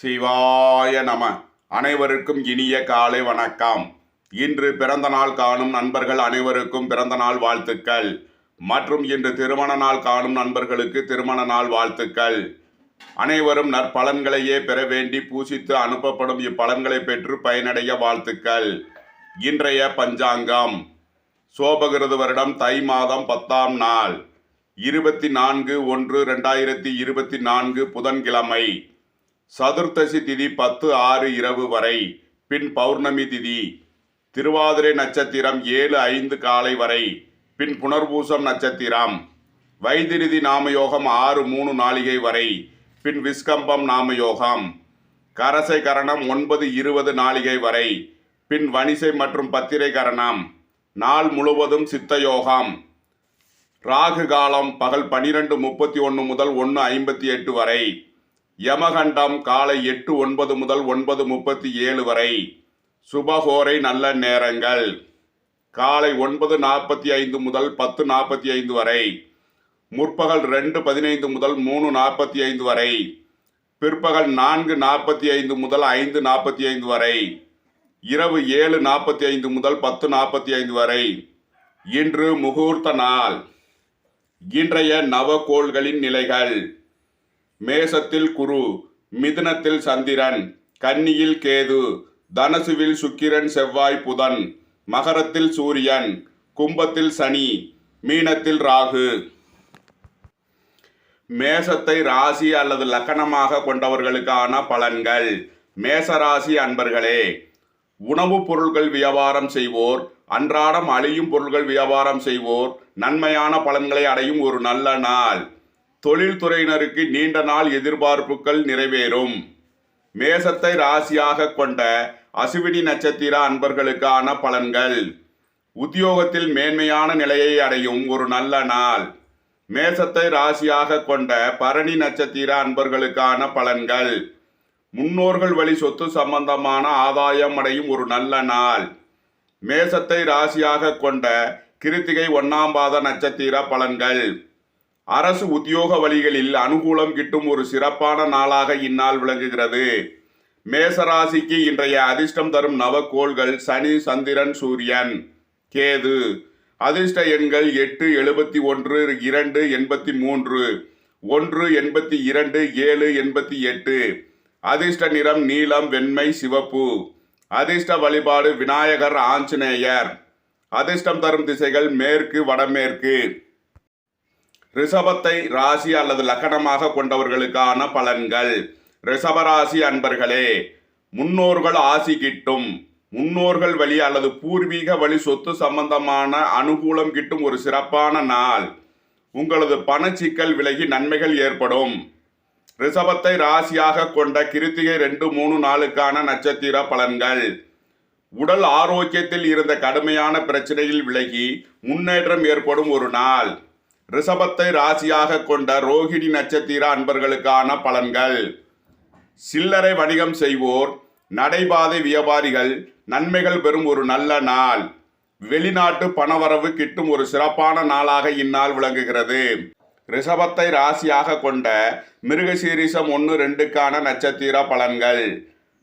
சிவாய நம. அனைவருக்கும் இனிய காலை வணக்கம். இன்று பிறந்த நாள் காணும் நண்பர்கள் அனைவருக்கும் பிறந்த நாள் வாழ்த்துக்கள். மற்றும் இன்று திருமண நாள் காணும் நண்பர்களுக்கு திருமண நாள் வாழ்த்துக்கள். அனைவரும் நற்பலன்களையே பெற வேண்டி பூசித்து அனுப்பப்படும் இப்பலன்களை பெற்று பயனடைய வாழ்த்துக்கள். இன்றைய பஞ்சாங்கம். சோபகிருது வருடம் தை மாதம் பத்தாம் நாள். இருபத்தி நான்கு ஒன்று ரெண்டாயிரத்தி இருபத்தி நான்கு புதன்கிழமை. சதுர்த்தசி திதி பத்து ஆறு இரவு வரை பின் பௌர்ணமி திதி திருவாதிரை நட்சத்திரம் ஏழு ஐந்து காலை வரை பின் புனர்பூசம் நட்சத்திரம் வைத்திருதி நாமயோகம் ஆறு மூணு நாளிகை வரை பின் விஸ்கம்பம் நாமயோகம் கரசை கரணம் ஒன்பது இருபது நாளிகை வரை பின் வணிசை மற்றும் பத்திரை கரணம் நாள் முழுவதும் சித்தயோகம். ராகு காலம் பகல் பனிரெண்டு முப்பத்தி ஒன்று முதல் ஒன்று ஐம்பத்தி எட்டு வரை யமகண்டம் காலை எட்டு ஒன்பது முதல் ஒன்பது முப்பத்தி ஏழு வரை. சுபகோரை நல்ல நேரங்கள். காலை ஒன்பது நாற்பத்தி ஐந்து முதல் பத்து நாற்பத்தி ஐந்து வரை. முற்பகல் ரெண்டு பதினைந்து முதல் மூணு நாற்பத்தி ஐந்து வரை. பிற்பகல் நான்கு நாற்பத்தி ஐந்து முதல் ஐந்து நாற்பத்தி ஐந்து வரை. இரவு ஏழு நாற்பத்தி ஐந்து முதல் பத்து நாற்பத்தி ஐந்து வரை. இன்று முகூர்த்த நாள். இன்றைய நவகோள்களின் நிலைகள். மேசத்தில் குரு மிதுனத்தில் சந்திரன் கன்னியில் கேது தனசுவில் சுக்கிரன் செவ்வாய் புதன் மகரத்தில் சூரியன் கும்பத்தில் சனி மீனத்தில் ராகு. மேசத்தை ராசி அல்லது லக்கணமாக கொண்டவர்களுக்கான பலன்கள். மேசராசி அன்பர்களே உணவுப் பொருட்கள் வியாபாரம் செய்வோர் அன்றாடம் அழியும் பொருட்கள் வியாபாரம் செய்வோர் நன்மையான பலன்களை அடையும் ஒரு நல்ல நாள். தொழில்துறையினருக்கு நீண்ட நாள் எதிர்பார்ப்புகள் நிறைவேறும். மேசத்தை ராசியாக கொண்ட அசுவினி நட்சத்திர அன்பர்களுக்கான பலன்கள். உத்தியோகத்தில் மேன்மையான நிலையை அடையும் ஒரு நல்ல நாள். மேசத்தை ராசியாக கொண்ட பரணி நட்சத்திர அன்பர்களுக்கான பலன்கள். முன்னோர்கள் வழி சொத்து சம்பந்தமான ஆதாயம் அடையும் ஒரு நல்ல நாள். மேசத்தை ராசியாக கொண்ட கிருத்திகை ஒன்னாம் பாத நட்சத்திர பலன்கள். அரசு உத்தியோக வழிகளில் அனுகூலம் கிட்டும் ஒரு சிறப்பான நாளாக இந்நாள் விளங்குகிறது. மேசராசிக்கு இன்றைய அதிர்ஷ்டம் தரும் நவக்கோள்கள் சனி சந்திரன் சூரியன் கேது. அதிர்ஷ்ட எண்கள் எட்டு எழுபத்தி ஒன்று இரண்டு எண்பத்தி மூன்று ஒன்று எண்பத்தி இரண்டு ஏழு எண்பத்தி எட்டு. அதிர்ஷ்ட நிறம் நீலம் வெண்மை சிவப்பு. அதிர்ஷ்ட வழிபாடு விநாயகர் ஆஞ்சநேயர். அதிர்ஷ்டம் தரும் திசைகள் மேற்கு வடமேற்கு. ரிஷபத்தை ராசி அல்லது லக்கணமாக கொண்டவர்களுக்கான பலன்கள். ரிஷபராசி அன்பர்களே முன்னோர்கள் ஆசி கிட்டும் முன்னோர்கள் வழி அல்லது பூர்வீக வழி சொத்து சம்பந்தமான அனுகூலம் கிட்டும் ஒரு சிறப்பான நாள். உங்களது பணச்சிக்கல் விலகி நன்மைகள் ஏற்படும். ரிஷபத்தை ராசியாக கொண்ட கிருத்திகை ரெண்டு மூணு நாளுக்கான நட்சத்திர பலன்கள். உடல் ஆரோக்கியத்தில் இருந்த கடுமையான பிரச்சனையில் விலகி முன்னேற்றம் ஏற்படும் ஒரு நாள். ரிஷபத்தை ராசியாக கொண்ட ரோகிணி நட்சத்திர அன்பர்களுக்கான பலன்கள். சில்லறை வணிகம் செய்வோர் நடைபாதை வியாபாரிகள் நன்மைகள் பெறும் ஒரு நல்ல நாள். வெளிநாட்டு பணவரவு கிட்டும் ஒரு சிறப்பான நாளாக இந்நாள் விளங்குகிறது. ரிஷபத்தை ராசியாக கொண்ட மிருகசீரிசம் ஒன்று ரெண்டுக்கான நட்சத்திர பலன்கள்.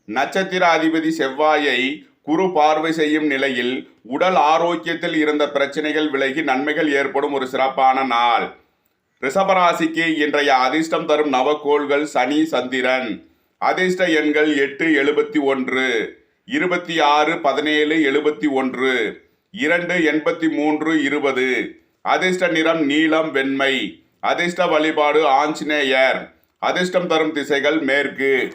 நட்சத்திர அதிபதி செவ்வாயை குறு பார்வை செய்யும் நிலையில் உடல் ஆரோக்கியத்தில் இருந்த பிரச்சனைகள் விலகி நன்மைகள் ஏற்படும் ஒரு சிறப்பான நாள். ரிஷபராசிக்கு இன்றைய அதிர்ஷ்டம் தரும் நவக்கோள்கள் சனி சந்திரன். அதிர்ஷ்ட எண்கள் எட்டு எழுபத்தி ஒன்று இருபத்தி ஆறு பதினேழு எழுபத்தி ஒன்று இரண்டு எண்பத்தி மூன்று இருபது. அதிர்ஷ்ட நிறம் நீலம் வெண்மை. அதிர்ஷ்ட வழிபாடு ஆஞ்சநேயர். அதிர்ஷ்டம் தரும் திசைகள் மேற்கு.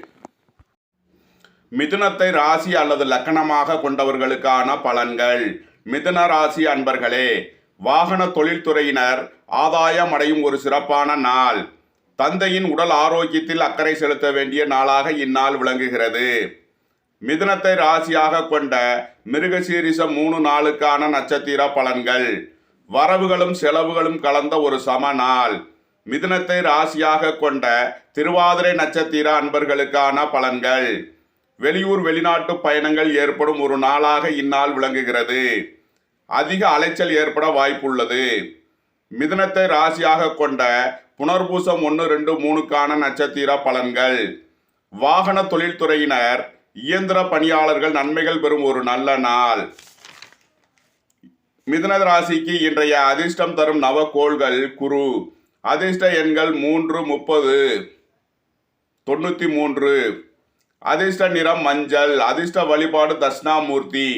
மிதுனத்தை ராசி அல்லது லக்கணமாக கொண்டவர்களுக்கான பலன்கள். மிதுன ராசி அன்பர்களே வாகன தொழில்துறையினர் ஆதாயம் அடையும் ஒரு சிறப்பான நாள். தந்தையின் உடல் ஆரோக்கியத்தில் அக்கறை செலுத்த வேண்டிய நாளாக இந்நாள் விளங்குகிறது. மிதுனத்தை ராசியாக கொண்ட மிருகசீரிச மூணு நாளுக்கான நட்சத்திர பலன்கள். வரவுகளும் செலவுகளும் கலந்த ஒரு சம நாள். மிதுனத்தை ராசியாக கொண்ட திருவாதிரை நட்சத்திர அன்பர்களுக்கான பலன்கள். வெளியூர் வெளிநாட்டு பயணங்கள் ஏற்படும் ஒரு நாளாக இந்நாள் விளங்குகிறது. அதிக அலைச்சல் ஏற்பட வாய்ப்புள்ளது. மிதனத்தை ராசியாக கொண்ட புனர்பூசம் ஒன்று ரெண்டு மூணுக்கான நட்சத்திர பலன்கள். வாகன தொழில்துறையினர் இயந்திர பணியாளர்கள் நன்மைகள் பெறும் ஒரு நல்ல நாள். மிதன ராசிக்கு இன்றைய அதிர்ஷ்டம் தரும் நவக்கோள்கள் குரு. அதிர்ஷ்ட எண்கள் மூன்று முப்பது தொண்ணூற்றி மூன்று. அதிர்ஷ்ட நிறம் மஞ்சள் அதிர்ஷ்ட வழிபாடு தட்சிணாமூர்த்தி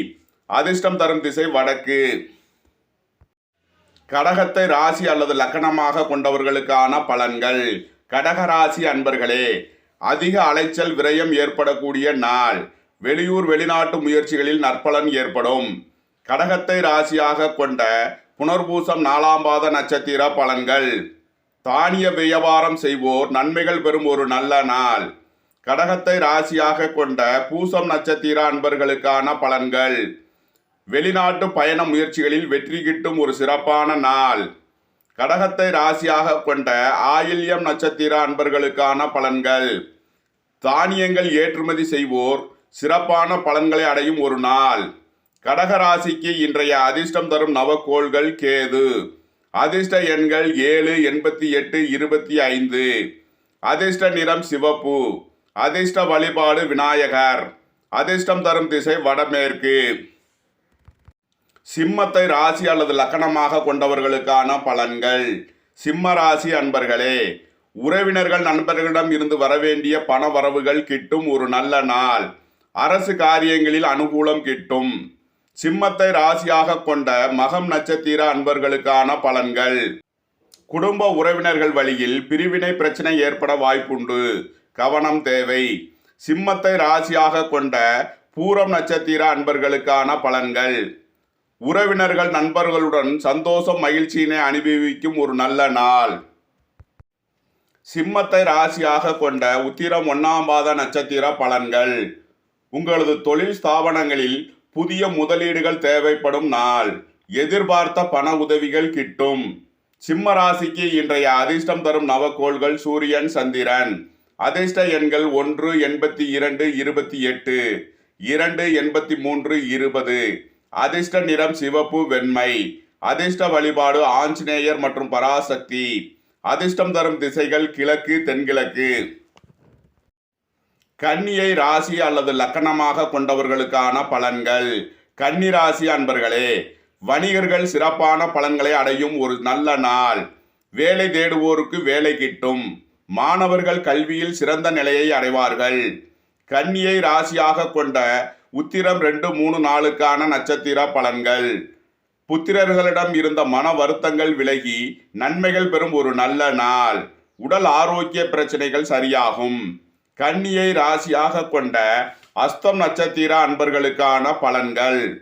அதிர்ஷ்டம் தரும் திசை வடக்கு. கடகத்தை ராசி அல்லது லக்கணமாக கொண்டவர்களுக்கான பலன்கள். கடக ராசி அன்பர்களே அதிக அலைச்சல் விரயம் ஏற்படக்கூடிய நாள். வெளியூர் வெளிநாட்டு முயற்சிகளில் நற்பலன் ஏற்படும். கடகத்தை ராசியாக கொண்ட புனர்பூசம் நாலாம் பாத நட்சத்திர பலன்கள். தானிய வியாபாரம் செய்வோர் நன்மைகள் பெறும் ஒரு நல்ல நாள். கடகத்தை ராசியாக கொண்ட பூசம் நட்சத்திர அன்பர்களுக்கான பலன்கள். வெளிநாட்டு பயண முயற்சிகளில் வெற்றி கிட்டும் ஒரு சிறப்பான நாள். கடகத்தை ராசியாக கொண்ட ஆயில்யம் நட்சத்திர அன்பர்களுக்கான பலன்கள். தானியங்கள் ஏற்றுமதி செய்வோர் சிறப்பான பலன்களை அடையும் ஒரு நாள். கடக ராசிக்கு இன்றைய அதிர்ஷ்டம் தரும் நவக்கோள்கள் கேது. அதிர்ஷ்ட எண்கள் ஏழு எண்பத்தி எட்டு இருபத்தி ஐந்து. அதிர்ஷ்ட நிறம் சிவப்பு. அதிர்ஷ்ட வழிபாடு விநாயகர். அதிர்ஷ்டம் தரும் திசை வடமேற்கு. சிம்மத்தை ராசி அல்லது லக்கணமாக கொண்டவர்களுக்கான பலன்கள். சிம்ம ராசி அன்பர்களே உறவினர்கள் நண்பர்களிடம் இருந்து வரவேண்டிய பண வரவுகள் கிட்டும் ஒரு நல்ல நாள். அரசு காரியங்களில் அனுகூலம் கிட்டும். சிம்மத்தை ராசியாக கொண்ட மகம் நட்சத்திர அன்பர்களுக்கான பலன்கள். குடும்ப உறவினர்கள் வழியில் பிரிவினை பிரச்சனை ஏற்பட வாய்ப்புண்டு. கவனம் தேவை. சிம்மத்தை ராசியாக கொண்ட பூரம் நட்சத்திர அன்பர்களுக்கான பலன்கள். உறவினர்கள் நண்பர்களுடன் சந்தோஷம் மகிழ்ச்சியினை அனுபவிக்கும் ஒரு நல்ல நாள். சிம்மத்தை ராசியாக கொண்ட உத்திரம் ஒன்னாம் பாத நட்சத்திர பலன்கள். உங்களது தொழில் ஸ்தாபனங்களில் புதிய முதலீடுகள் தேவைப்படும் நாள். எதிர்பார்த்த பண உதவிகள் கிட்டும். சிம்ம ராசிக்கு இன்றைய அதிர்ஷ்டம் தரும் நவக்கோள்கள் சூரியன் சந்திரன். அதிர்ஷ்ட எண்கள் ஒன்று எண்பத்தி இரண்டு இருபத்தி எட்டு இரண்டு எண்பத்தி மூன்று இருபது. அதிர்ஷ்ட நிறம் சிவப்பு வெண்மை. அதிர்ஷ்ட வழிபாடு ஆஞ்சநேயர் மற்றும் பராசக்தி. அதிர்ஷ்டம் தரும் திசைகள் கிழக்கு தென்கிழக்கு. கன்னியை ராசி அல்லது லக்கணமாக கொண்டவர்களுக்கான பலன்கள். கன்னி ராசி அன்பர்களே வணிகர்கள் சிறப்பான பலன்களை அடையும் ஒரு நல்ல நாள். வேலை தேடுவோருக்கு வேலை கிட்டும். மாணவர்கள் கல்வியில் சிறந்த நிலையை அடைவார்கள். கன்னியை ராசியாக கொண்ட உத்திரம் ரெண்டு மூணு நாளுக்கான நட்சத்திர பலன்கள். புத்திரர்களிடம் இருந்த மன வருத்தங்கள் விலகி நன்மைகள் பெறும் ஒரு நல்ல நாள். உடல் ஆரோக்கிய பிரச்சனைகள் சரியாகும். கன்னியை ராசியாக கொண்ட அஸ்தம் நட்சத்திர அன்பர்களுக்கான பலன்கள்.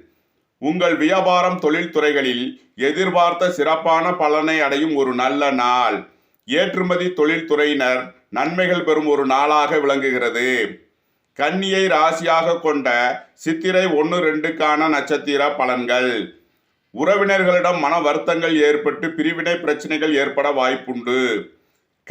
உங்கள் வியாபாரம் தொழில்துறைகளில் எதிர்பார்த்த சிறப்பான பலனை அடையும் ஒரு நல்ல நாள். ஏற்றுமதி தொழில்துறையினர் நன்மைகள் பெறும் ஒரு நாளாக விளங்குகிறது. கன்னியை ராசியாக கொண்ட சித்திரை ஒன்று ரெண்டுக்கான நட்சத்திர பலன்கள். உறவினர்களிடம் மன வருத்தங்கள் ஏற்பட்டு பிரிவினை பிரச்சனைகள் ஏற்பட வாய்ப்புண்டு.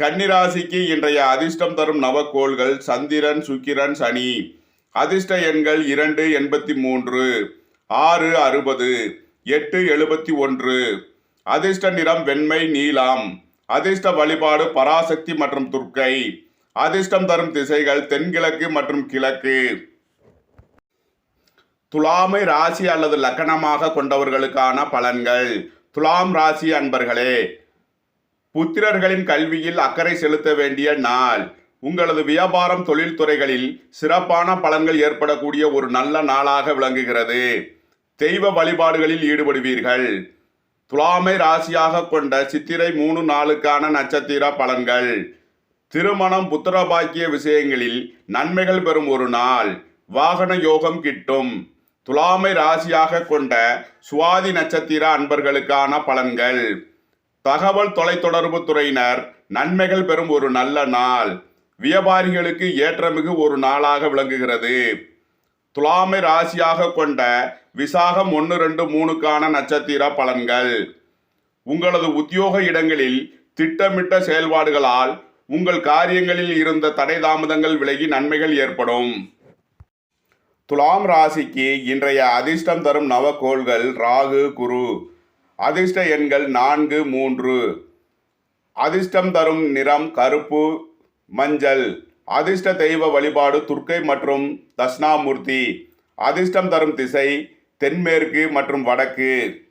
கன்னிராசிக்கு இன்றைய அதிர்ஷ்டம் தரும் நவக்கோள்கள் சந்திரன் சுக்கிரன் சனி. அதிர்ஷ்ட எண்கள் இரண்டு எண்பத்தி மூன்று ஆறு அறுபது எட்டு எழுபத்தி ஒன்று. அதிர்ஷ்ட நிறம் வெண்மை நீளம் அதிர்ஷ்ட வழிபாடு பராசக்தி மற்றும் துர்க்கை. அதிர்ஷ்டம் தரும் திசைகள் தென்கிழக்கு மற்றும் கிழக்கு. துலாமை ராசி அல்லது லக்கணமாக கொண்டவர்களுக்கான பலன்கள். துலாம் ராசி அன்பர்களே புத்திரர்களின் கல்வியில் அக்கறை செலுத்த வேண்டிய நாள். உங்களது வியாபாரம் தொழில்துறைகளில் சிறப்பான பலன்கள் ஏற்படக்கூடிய ஒரு நல்ல நாளாக விளங்குகிறது. தெய்வ வழிபாடுகளில் ஈடுபடுவீர்கள். துலாமை ராசியாக கொண்ட சித்திரை மூணு நாளுக்கான நட்சத்திர பலன்கள். திருமணம் புத்திரபாக்கிய விஷயங்களில் நன்மைகள் பெறும் ஒரு நாள். வாகன யோகம் கிட்டும். துலாமை ராசியாக கொண்ட சுவாதி நட்சத்திர அன்பர்களுக்கான பலன்கள். தகவல் தொலைத்தொடர்பு துறையினர் நன்மைகள் பெறும் ஒரு நல்ல நாள். வியாபாரிகளுக்கு ஏற்றமிகு ஒரு நாளாக விளங்குகிறது. துலாமை ராசியாக கொண்ட விசாகம் ஒன்று ரெண்டு மூணுக்கான நட்சத்திர பலன்கள். உங்களது உத்தியோக இடங்களில் திட்டமிட்ட செயல்பாடுகளால் உங்கள் காரியங்களில் இருந்த தடை தாமதங்கள் விலகி நன்மைகள் ஏற்படும். துலாம் ராசிக்கு இன்றைய அதிர்ஷ்டம் தரும் நவக்கோள்கள் ராகு குரு. அதிர்ஷ்ட எண்கள் நான்கு மூன்று. அதிர்ஷ்டம் தரும் நிறம் கருப்பு மஞ்சள். அதிர்ஷ்ட தெய்வ வழிபாடு துர்க்கை மற்றும் தட்சிணாமூர்த்தி. அதிர்ஷ்டம் தரும் திசை தென்மேற்கு மற்றும் வடக்கு.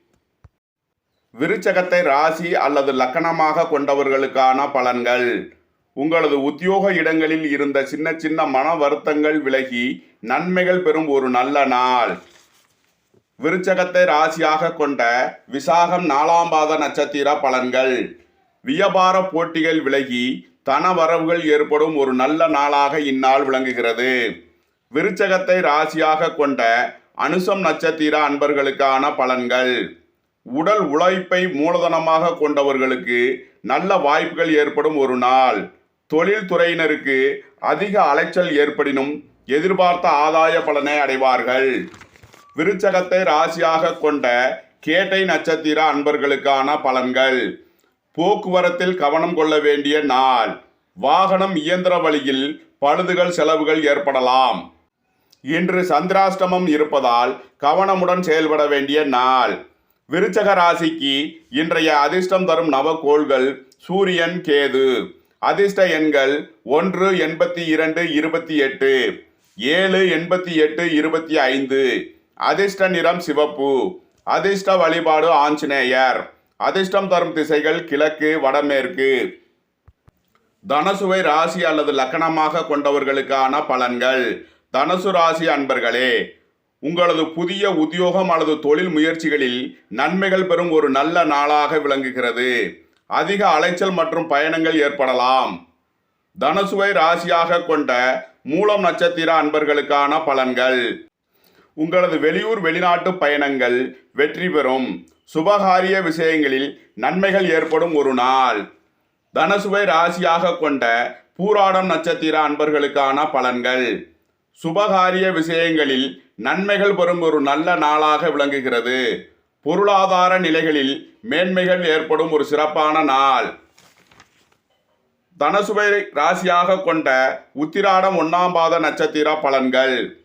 விருச்சகத்தை ராசி அல்லது லக்கணமாக கொண்டவர்களுக்கான பலன்கள். உங்களது உத்தியோக இடங்களில் இருந்த சின்ன சின்ன மன வருத்தங்கள் விலகி நன்மைகள் பெறும் ஒரு நல்ல நாள். விருச்சகத்தை ராசியாக கொண்ட விசாகம் நாலாம் பாத நட்சத்திர பலன்கள். வியாபார போட்டிகள் விலகி தன வரவுகள் ஏற்படும் ஒரு நல்ல நாளாக இந்நாள் விளங்குகிறது. விருச்சகத்தை ராசியாக கொண்ட அனுசம் நட்சத்திர அன்பர்களுக்கான பலன்கள். உடல் உழைப்பை மூலதனமாக கொண்டவர்களுக்கு நல்ல வாய்ப்புகள் ஏற்படும் ஒரு நாள். தொழில்துறையினருக்கு அதிக அலைச்சல் ஏற்படினும் எதிர்பார்த்த ஆதாய பலனை அடைவார்கள். விருச்சகத்தை ராசியாக கொண்ட கேட்டை நட்சத்திர அன்பர்களுக்கான பலன்கள். போக்குவரத்தில் கவனம் கொள்ள வேண்டிய நாள். வாகனம் இயந்திர வழியில் பழுதுகள் செலவுகள் ஏற்படலாம். இன்று சந்திராஷ்டமம் இருப்பதால் கவனமுடன் செயல்பட வேண்டிய நாள். விருச்சக ராசிக்கு இன்றைய அதிர்ஷ்டம் தரும் நவக்கோள்கள் சூரியன் கேது. அதிர்ஷ்ட எண்கள் ஒன்று எண்பத்தி இரண்டு இருபத்தி எட்டு. ஏழு எண்பத்தி எட்டு இருபத்தி ஐந்து. அதிர்ஷ்ட நிறம் சிவப்பு. அதிர்ஷ்ட வழிபாடு ஆஞ்சநேயர். அதிர்ஷ்டம் தரும் திசைகள் கிழக்கு வடமேற்கு. தனசுவை ராசி அல்லது லக்கணமாக கொண்டவர்களுக்கான பலன்கள். தனசு ராசி அன்பர்களே உங்களது புதிய உத்தியோகம் அல்லது தொழில் முயற்சிகளில் நன்மைகள் பெறும் ஒரு நல்ல நாளாக விளங்குகிறது. அதிக அலைச்சல் மற்றும் பயணங்கள் ஏற்படலாம். தனசுவை ராசியாக கொண்ட மூலம் நட்சத்திர அன்பர்களுக்கான பலன்கள். உங்களது வெளியூர் வெளிநாட்டு பயணங்கள் வெற்றி பெறும். சுபகாரிய விஷயங்களில் நன்மைகள் ஏற்படும் ஒரு நாள். தனசுவை ராசியாக கொண்ட பூராடம் நட்சத்திர அன்பர்களுக்கான பலன்கள். சுபகாரிய விஷயங்களில் நன்மைகள் பெறும் ஒரு நல்ல நாளாக விளங்குகிறது. பொருளாதார நிலைகளில் மேன்மைகள் ஏற்படும் ஒரு சிறப்பான நாள். தனசுவை ராசியாக கொண்ட உத்திராடம் ஒன்னாம் பாத நட்சத்திர பலன்கள்.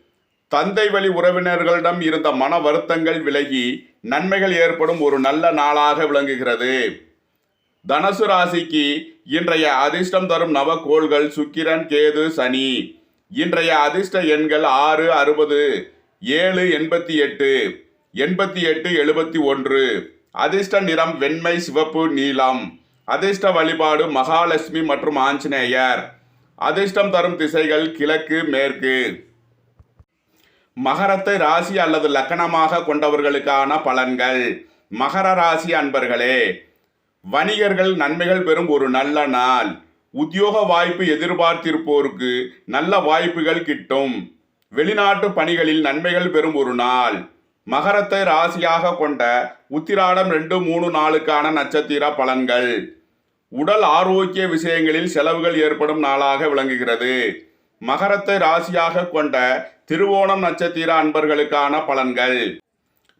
தந்தை வழி உறவினர்களிடம் இருந்த மன வருத்தங்கள் விலகி நன்மைகள் ஏற்படும் ஒரு நல்ல நாளாக விளங்குகிறது. தனசு ராசிக்கு இன்றைய அதிர்ஷ்டம் தரும் நவக்கோள்கள் சுக்கிரன் கேது சனி. இன்றைய அதிர்ஷ்ட எண்கள் ஆறு அறுபது ஏழு எண்பத்தி எட்டு எண்பத்தி எட்டு எழுபத்தி ஒன்று. அதிர்ஷ்ட நிறம் வெண்மை சிவப்பு நீலம். அதிர்ஷ்ட வழிபாடு மகாலட்சுமி மற்றும் ஆஞ்சநேயர். அதிர்ஷ்டம் தரும் திசைகள் கிழக்கு மேற்கு. மகரத்தை ராசி அல்லது லக்கணமாக கொண்டவர்களுக்கான பலன்கள். மகர ராசி அன்பர்களே வணிகர்கள் நன்மைகள் பெறும் ஒரு நல்ல நாள். உத்தியோக வாய்ப்பு எதிர்பார்த்திருப்போருக்கு நல்ல வாய்ப்புகள் கிட்டும். வெளிநாட்டு பணிகளில் நன்மைகள் பெறும் ஒரு நாள். மகரத்தை ராசியாக கொண்ட உத்திராடம் ரெண்டு மூணு நாளுக்கான நட்சத்திர பலன்கள். உடல் ஆரோக்கிய விஷயங்களில் செலவுகள் ஏற்படும் நாளாக விளங்குகிறது. மகரத்தை ராசியாக கொண்ட திருவோணம் நட்சத்திர அன்பர்களுக்கான பலன்கள்.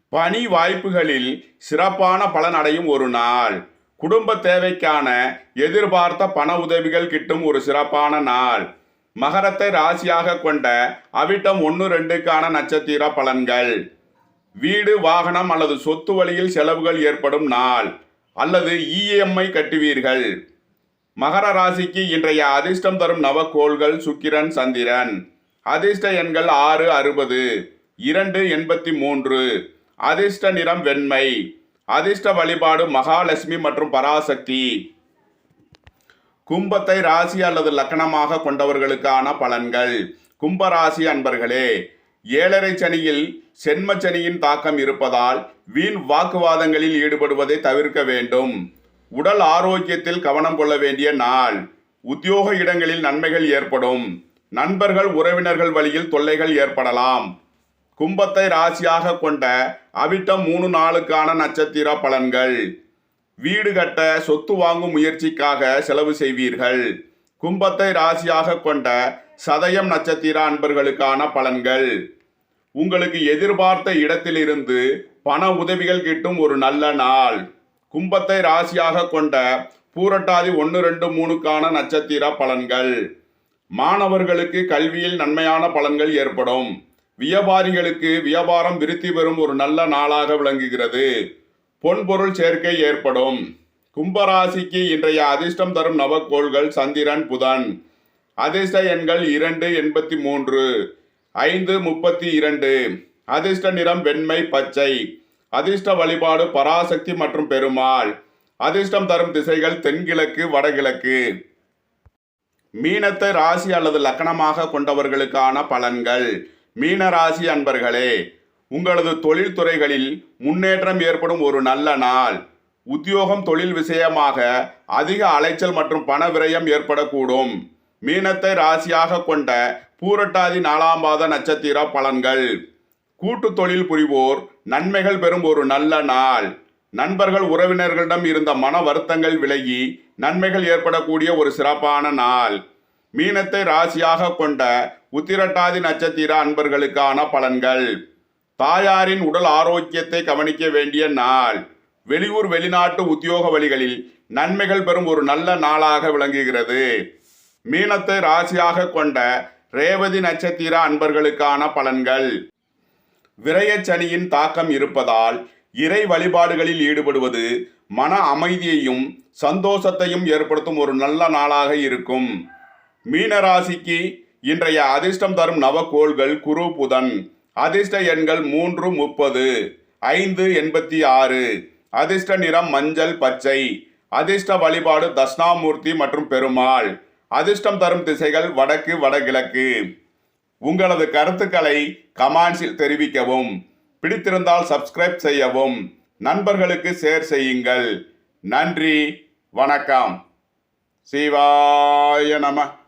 பணி வாய்ப்புகளில் சிறப்பான பலன் அடையும் ஒரு நாள். குடும்ப தேவைக்கான எதிர்பார்த்த பண உதவிகள் கிட்டும் ஒரு சிறப்பான நாள். மகரத்தை ராசியாக கொண்ட அவிட்டம் ஒன்று ரெண்டுக்கான நட்சத்திர பலன்கள். வீடு வாகனம் அல்லது சொத்து வழியில் செலவுகள் ஏற்படும் நாள். அல்லது இஎம்ஐ கட்டுவீர்கள். மகர ராசிக்கு இன்றைய அதிர்ஷ்டம் தரும் நவக்கோள்கள் சுக்கிரன் சந்திரன். அதிர்ஷ்ட எண்கள் ஆறு அறுபது. இரண்டு எண்பத்தி மூன்று. அதிர்ஷ்ட நிறம் வெண்மை. அதிர்ஷ்ட வழிபாடு மகாலட்சுமி மற்றும் பராசக்தி. கும்பத்தை ராசி அல்லது லக்கணமாக கொண்டவர்களுக்கான பலன்கள். கும்பராசி அன்பர்களே ஏழரை சனியில் சென்ம சனியின் தாக்கம் இருப்பதால் வீண் வாக்குவாதங்களில் ஈடுபடுவதை தவிர்க்க வேண்டும். உடல் ஆரோக்கியத்தில் கவனம் கொள்ள வேண்டிய நாள். உத்தியோக இடங்களில் நன்மைகள் ஏற்படும். நண்பர்கள் உறவினர்கள் வழியில் தொல்லைகள் ஏற்படலாம். கும்பத்தை ராசியாக கொண்ட அவிட்டம் மூணு நாளுக்கான நட்சத்திர பலன்கள். வீடு கட்ட சொத்து வாங்கும் முயற்சிக்காக செலவு செய்வீர்கள். கும்பத்தை ராசியாக கொண்ட சதயம் நட்சத்திர அன்பர்களுக்கான பலன்கள். உங்களுக்கு எதிர்பார்த்த இடத்திலிருந்து பண உதவிகள் கிட்டும் ஒரு நல்ல நாள். கும்பத்தை ராசியாக கொண்ட பூரட்டாதி ஒன்று ரெண்டு மூணுக்கான நட்சத்திர பலன்கள். மாணவர்களுக்கு கல்வியில் நன்மையான பலன்கள் ஏற்படும். வியாபாரிகளுக்கு வியாபாரம் விருத்தி பெறும் ஒரு நல்ல நாளாக விளங்குகிறது. பொன்பொருள் சேர்க்கை ஏற்படும். கும்பராசிக்கு இன்றைய அதிர்ஷ்டம் தரும் நவக்கோள்கள் சந்திரன் புதன். அதிர்ஷ்ட எண்கள் இரண்டு எண்பத்தி மூன்று ஐந்து முப்பத்தி இரண்டு. அதிர்ஷ்ட நிறம் வெண்மை பச்சை. அதிர்ஷ்ட வழிபாடு பராசக்தி மற்றும் பெருமாள். அதிர்ஷ்டம் தரும் திசைகள் தென்கிழக்கு வடகிழக்கு. மீனத்தை ராசி அல்லது லக்கணமாக கொண்டவர்களுக்கான பலன்கள். மீன ராசி அன்பர்களே உங்களது தொழில்துறைகளில் முன்னேற்றம் ஏற்படும் ஒரு நல்ல நாள். உத்தியோகம் தொழில் விஷயமாக அதிக அலைச்சல் மற்றும் பண விரயம் ஏற்படக்கூடும். மீனத்தை ராசியாக கொண்ட பூரட்டாதி நாலாம் பாத நட்சத்திர பலன்கள். கூட்டு தொழில் புரிவோர் நன்மைகள் பெறும் ஒரு நல்ல நாள். நண்பர்கள் உறவினர்களிடம் இருந்த மன வருத்தங்கள் விலகி நன்மைகள் ஏற்படக்கூடிய ஒரு சிறப்பான நாள். மீனத்தை ராசியாக கொண்ட உத்திரட்டாதி நட்சத்திர அன்பர்களுக்கான பலன்கள். தாயாரின் உடல் ஆரோக்கியத்தை கவனிக்க வேண்டிய நாள். வெளியூர் வெளிநாட்டு உத்தியோக வழிகளில் நன்மைகள் பெறும் ஒரு நல்ல நாளாக விளங்குகிறது. மீனத்தை ராசியாக கொண்ட ரேவதி நட்சத்திர அன்பர்களுக்கான பலன்கள். விரயச்சனியின் தாக்கம் இருப்பதால் இறை வழிபாடுகளில் ஈடுபடுவது மன அமைதியையும் சந்தோஷத்தையும் ஏற்படுத்தும் ஒரு நல்ல நாளாக இருக்கும். மீனராசிக்கு இன்றைய அதிர்ஷ்டம் தரும் நவக்கோள்கள் குரு புதன். அதிர்ஷ்ட எண்கள் மூன்று முப்பது ஐந்து எண்பத்தி ஆறு. அதிர்ஷ்ட நிறம் மஞ்சள் பச்சை. அதிர்ஷ்ட வழிபாடு தட்சிணாமூர்த்தி மற்றும் பெருமாள். அதிர்ஷ்டம் தரும் திசைகள் வடக்கு வடகிழக்கு. உங்களது கருத்துக்களை கமெண்ட்ஸில் தெரிவிக்கவும். பிடித்திருந்தால் சப்ஸ்கிரைப் செய்யவும். நண்பர்களுக்கு ஷேர் செய்யுங்கள். நன்றி. வணக்கம். சிவாய நம.